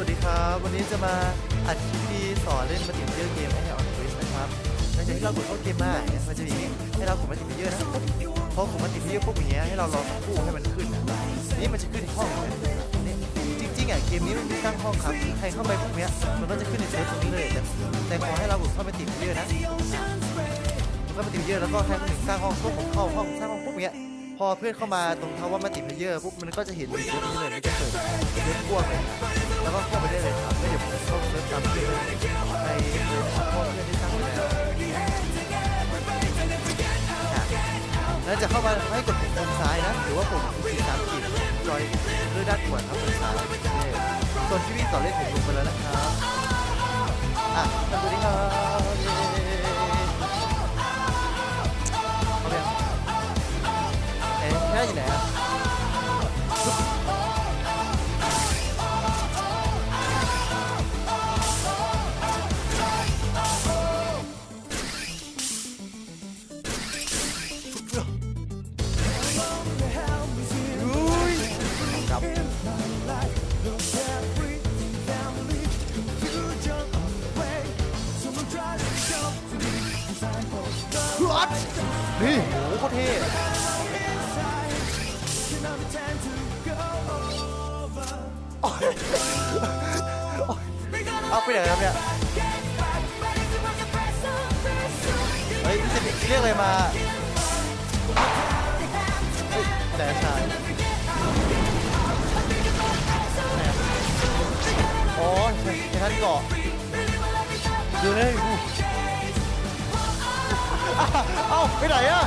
วัสดีครับ วันนี้จะมาอัดคลิปที่สอนเล่นมัลติเพเยอร์เกมให้ออนทวิสนะครับหลังจากที่เรากดเข้าเกมมาเนี่ยมันจะมีให้เรากดมัลติเพเยอร์นะพอกดมัลติเพเยอร์ปุ๊บอย่างเงี้ยให้เรารอสักครู่ให้มันขึ้นนะนี่มันจะขึ้นห้องเนี่ยจริงๆอะเกมนี้มันมีตั้งห้องครับใครเข้าไปพวกเนี้ยมันก็จะขึ้นในเซฟตรงนี้เลยแต่แต่ขอให้เรากดเข้ามัลติเพเยอร์นะเข้ามัลติเพเยอร์แล้วก็ใครคนหนึ่งสร้างห้องปุ๊บผมเข้าห้องสร้างห้องปุ๊บอย่างเงี้ยพอเพื่อนเข้ามาตรงคำว่ามัลติเพเยอร์ปุ๊บมันก็จะเห็นในเซฟนี้เลยมันจะเปิดเซฟกว้างเลย แล้วเดี๋ยวผมเข้าเซิร์ฟตามเพื่อนในเพ่อเพื่อนที่ตั้งไว้แล้วอะแล้วจะเข้ามาให้กดปุ่มซ้ายนะ หรือว่าปุ่มสีสามขีดจอยเลือกด้านขวาครับมุมซ้ายส่วนที่วิ่งต่อเล่นผมลงไปแล้วนะครับอะสวัสดีครับเย้เอ วัดนี่โหโคตรเท่โอ๊ยโอ๊ยเอาไปไหนครับเนี่ยเฮ้ยนี่จะเรียกอะไรมาเฮ้ยแต่ชายอ๋อใช่ท่านเกาะดูเลย อู้อ้า